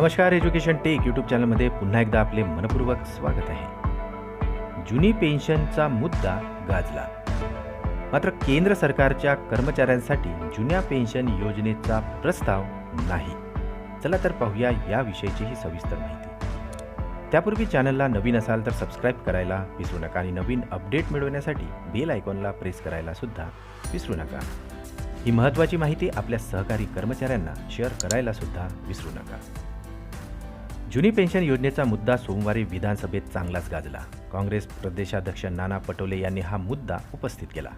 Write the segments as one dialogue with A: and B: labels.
A: नमस्कार education take YouTube चॅनलमध्ये पुन्हा एकदा आपले मनपूर्वक स्वागत आहे. जुनी पेन्शनचा मुद्दा गाजला. मात्र केंद्र सरकारच्या कर्मचाऱ्यांसाठी जुन्या पेन्शन योजनेचा प्रस्ताव नाही. चला तर पाहूया याविषयीची ही सविस्तर माहिती. त्यापूर्वी चॅनलला नवीन असाल तर सबस्क्राईब करायला विसरू नका आणि नवीन अपडेट मिळवण्यासाठी बेल आयकॉनला प्रेस करायला सुद्धा विसरू नका. ही महत्त्वाची माहिती आपल्या सहकारी कर्मचाऱ्यांना शेअर करायला सुद्धा विसरू नका. जुनी पेन्शन योजनेचा मुद्दा सोमवारी विधानसभेत चांगलाच गाजला. काँग्रेस प्रदेशाध्यक्ष नाना पटोले यांनी हा मुद्दा उपस्थित केला.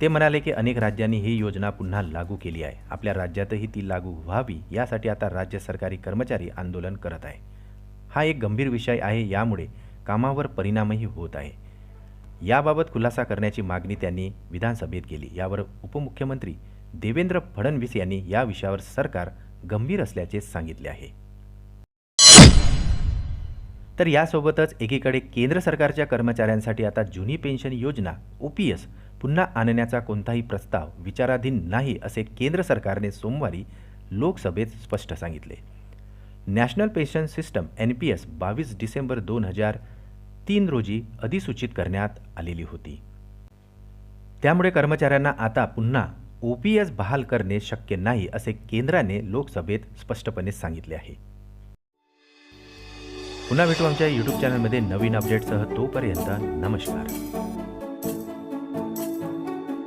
A: ते म्हणाले की अनेक राज्यांनी ही योजना पुन्हा लागू केली आहे. आपल्या राज्यातही ती लागू व्हावी यासाठी आता राज्य सरकारी कर्मचारी आंदोलन करत आहे. हा एक गंभीर विषय आहे यामुळे कामावर परिणामही होत आहे. याबाबत खुलासा करण्याची मागणी त्यांनी विधानसभेत केली. यावर उपमुख्यमंत्री देवेंद्र फडणवीस यांनी या विषयावर सरकार गंभीर असल्याचे सांगितले आहे. तर यासोबतच एकीकडे केंद्र सरकारच्या कर्मचाऱ्यांसाठी आता जुनी पेन्शन योजना ओ पी एस पुन्हा आणण्याचा कोणताही प्रस्ताव विचाराधीन नाही असे केंद्र सरकारने सोमवारी लोकसभेत स्पष्ट सांगितले. National pension system N P S बावीस डिसेंबर दोन हजार तीन रोजी अधिसूचित करण्यात आलेली होती. त्यामुळे कर्मचाऱ्यांना आता पुन्हा ओ पी एस बहाल करणे शक्य नाही असे केंद्राने लोकसभेत स्पष्टपणे सांगितले आहे. पुन्हा भेटू आमच्या यूट्यूब चॅनलमध्ये नवीन अपडेटसह तोपर्यंत नमस्कार.